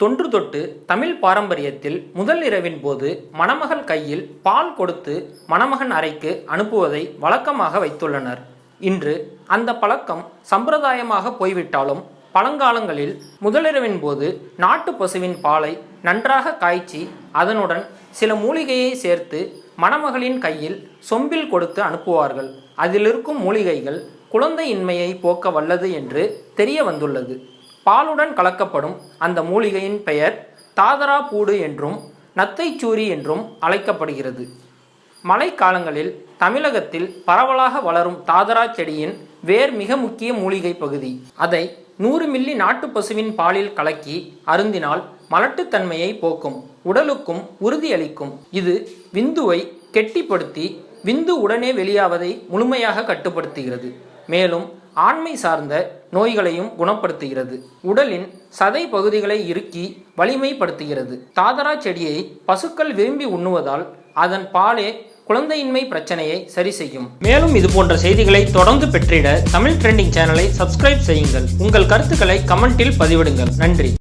தொன்று தொட்டு தமிழ் பாரம்பரியத்தில் முதல் இரவின் போது மணமகள் கையில் பால் கொடுத்து மணமகன் அறைக்கு அனுப்புவதை வழக்கமாக வைத்துள்ளனர். இன்று அந்த பழக்கம் சம்பிரதாயமாக போய்விட்டாலும் பழங்காலங்களில் முதலிரவின் போது நாட்டு பசுவின் பாலை நன்றாக காய்ச்சி அதனுடன் சில மூலிகையை சேர்த்து மணமகளின் கையில் சொம்பில் கொடுத்து அனுப்புவார்கள். அதிலிருக்கும் மூலிகைகள் குழந்தையின்மையை போக்க வல்லது என்று தெரிய வந்துள்ளது. பாலுடன் கலக்கப்படும் அந்த மூலிகையின் பெயர் தாதரா பூடு என்றும் நத்தைச்சூரி என்றும் அழைக்கப்படுகிறது. மழைக்காலங்களில் தமிழகத்தில் பரவலாக வளரும் தாதரா செடியின் வேர் மிக முக்கிய மூலிகை பகுதி. அதை நூறு மில்லி நாட்டு பசுவின் பாலில் கலக்கி அருந்தினால் மலட்டுத்தன்மையை போக்கும் உடலுக்கும் உறுதியளிக்கும். இது விந்துவை கெட்டிப்படுத்தி விந்து உடனே வெளியாவதை முழுமையாக கட்டுப்படுத்துகிறது. மேலும் ஆண்மை சார்ந்த நோய்களையும் குணப்படுத்துகிறது. உடலின் சதை பகுதிகளை இறுக்கி வலிமைப்படுத்துகிறது. தாதரா செடியை பசுக்கள் விரும்பி உண்ணுவதால் அதன் பாலே குழந்தையின்மை பிரச்சனையை சரி செய்யும். மேலும் இது போன்ற செய்திகளை தொடர்ந்து பெற்றிட தமிழ் ட்ரெண்டிங் சேனலை சப்ஸ்கிரைப் செய்யுங்கள். உங்கள் கருத்துக்களை கமெண்டில் பதிவிடுங்கள். நன்றி.